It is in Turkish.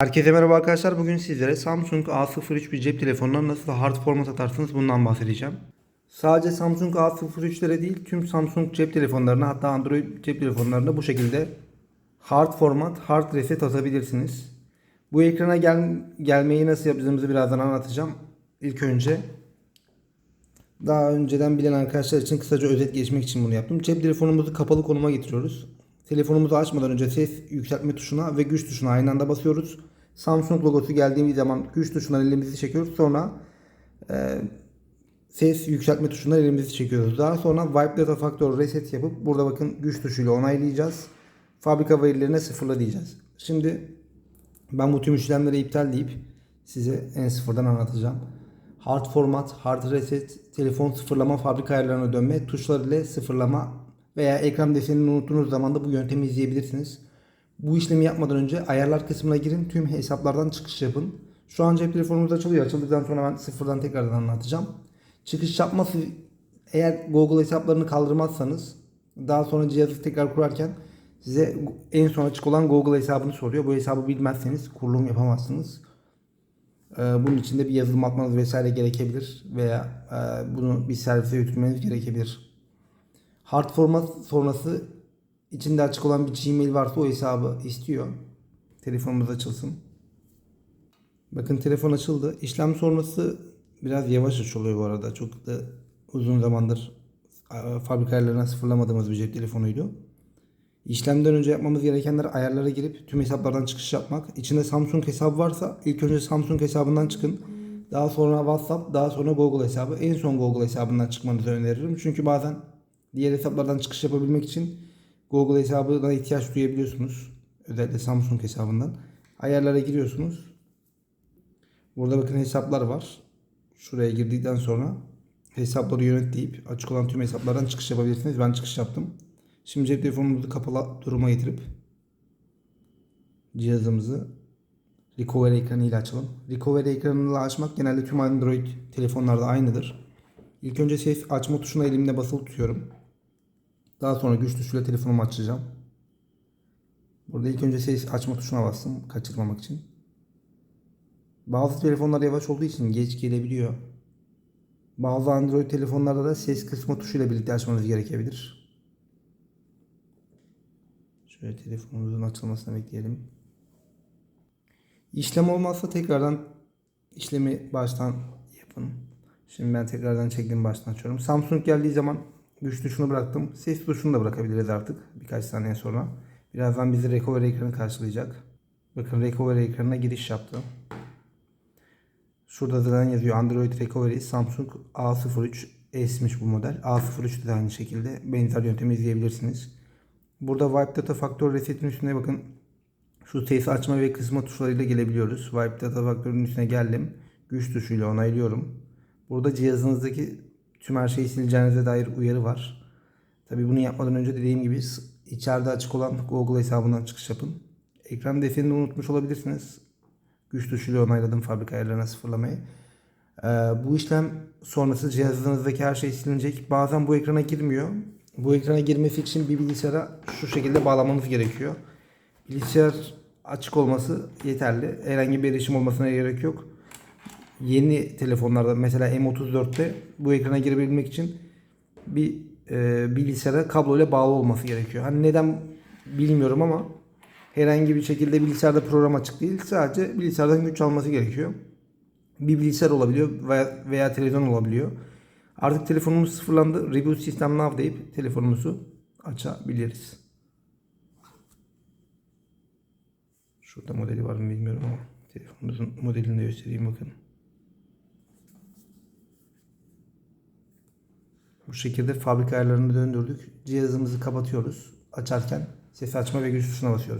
Herkese merhaba arkadaşlar. Bugün sizlere Samsung A03 bir cep telefonuna nasıl hard format atarsınız bundan bahsedeceğim. Sadece Samsung A03'lere değil tüm Samsung cep telefonlarına hatta Android cep telefonlarına bu şekilde hard format, hard reset atabilirsiniz. Bu ekrana gel gelmeyi nasıl yapacağımızı birazdan anlatacağım. İlk önce daha önceden bilen arkadaşlar için kısaca özet geçmek için bunu yaptım. Cep telefonumuzu kapalı konuma getiriyoruz. Telefonumuzu açmadan önce ses yükseltme tuşuna ve güç tuşuna aynı anda basıyoruz. Samsung logosu geldiği zaman güç tuşundan elimizi çekiyoruz. Sonra e, ses yükseltme tuşundan elimizi çekiyoruz. Daha sonra Wipe Data Factor Reset yapıp burada bakın güç tuşuyla onaylayacağız. Fabrika verilerine sıfırla diyeceğiz. Şimdi ben bu tüm işlemleri iptal deyip size en sıfırdan anlatacağım. Hard format, hard reset, telefon sıfırlama, fabrika ayarlarına dönme, tuşlar ile sıfırlama veya ekran desenini unuttuğunuz zaman da bu yöntemi izleyebilirsiniz. Bu işlemi yapmadan önce ayarlar kısmına girin. Tüm hesaplardan çıkış yapın. Şu an cep telefonumuz açılıyor. Açıldıktan sonra ben sıfırdan tekrardan anlatacağım. Çıkış yapması eğer Google hesaplarını kaldırmazsanız daha sonra cihazı tekrar kurarken size en son açık olan Google hesabını soruyor. Bu hesabı bilmezseniz kurulum yapamazsınız. Ee, Bunun için de bir yazılım atmanız vesaire gerekebilir veya e, bunu bir servise götürmeniz gerekebilir. Hard format sonrası içinde açık olan bir Gmail varsa o hesabı istiyor. Telefonumuz açılsın. Bakın telefon açıldı. İşlem sonrası biraz yavaş açılıyor bu arada. Çok da uzun zamandır fabrika ayarlarına sıfırlamadığımız bir cep telefonuydu. İşlemden önce yapmamız gerekenler ayarlara girip tüm hesaplardan çıkış yapmak. İçinde Samsung hesabı varsa ilk önce Samsung hesabından çıkın. Daha sonra WhatsApp, daha sonra Google hesabı. En son Google hesabından çıkmanızı öneririm. Çünkü bazen diğer hesaplardan çıkış yapabilmek için Google hesabına ihtiyaç duyabiliyorsunuz. Özellikle Samsung hesabından. Ayarlara giriyorsunuz. Burada bakın hesaplar var. Şuraya girdikten sonra hesapları yönet deyip açık olan tüm hesaplardan çıkış yapabilirsiniz. Ben çıkış yaptım. Şimdi cep telefonumuzu kapalı duruma getirip cihazımızı recovery ekranıyla açalım. Recovery ekranıyla açmak genelde tüm Android telefonlarda aynıdır. İlk önce ses açma tuşuna elimle basılı tutuyorum. Daha sonra güç tuşuyla telefonumu açacağım. Burada ilk önce ses açma tuşuna bastım kaçırmamak için. Bazı telefonlar yavaş olduğu için geç gelebiliyor. Bazı Android telefonlarda da ses kısma tuşuyla birlikte açmanız gerekebilir. Şöyle telefonumuzun açılmasını bekleyelim. İşlem olmazsa tekrardan işlemi baştan yapın. Şimdi ben tekrardan çektiğim baştan açıyorum. Samsung geldiği zaman güç tuşunu bıraktım. Ses tuşunu da bırakabiliriz artık birkaç saniye sonra. Birazdan bizi recovery ekranı karşılayacak. Bakın recovery ekranına giriş yaptı. Şurada zaten yazıyor Android Recovery Samsung A03 S'miş bu model. A03 de aynı şekilde benzer yöntemi izleyebilirsiniz. Burada Wipe Data Factor Reset'in üstüne bakın. Şu ses açma ve kısma tuşlarıyla gelebiliyoruz. Wipe Data Factor'ın üstüne geldim. Güç tuşuyla onaylıyorum. Burada cihazınızdaki tüm her şeyi sileceğinize dair uyarı var. Tabi bunu yapmadan önce dediğim gibi içeride açık olan Google hesabından çıkış yapın. Ekran desenini unutmuş olabilirsiniz. Güç tuşuyla onayladım fabrika ayarlarına sıfırlamayı. Ee, bu işlem sonrası cihazınızdaki her şey silinecek. Bazen bu ekrana girmiyor. Bu ekrana girmesi için bir bilgisayara şu şekilde bağlamanız gerekiyor. Bilgisayar açık olması yeterli. Herhangi bir erişim olmasına gerek yok. Yeni telefonlarda mesela M34'te bu ekrana girebilmek için bir e, bilgisayara kablo ile bağlı olması gerekiyor. Hani neden bilmiyorum ama herhangi bir şekilde bilgisayarda program açık değil. Sadece bilgisayardan güç alması gerekiyor. Bir bilgisayar olabiliyor veya, veya televizyon olabiliyor. Artık telefonumuz sıfırlandı. Reboot System Now deyip telefonumuzu açabiliriz. Şurada modeli var mı bilmiyorum ama telefonumuzun modelini de göstereyim bakın. Bu şekilde fabrika ayarlarını döndürdük. Cihazımızı kapatıyoruz. Açarken ses açma ve güç tuşuna basıyoruz.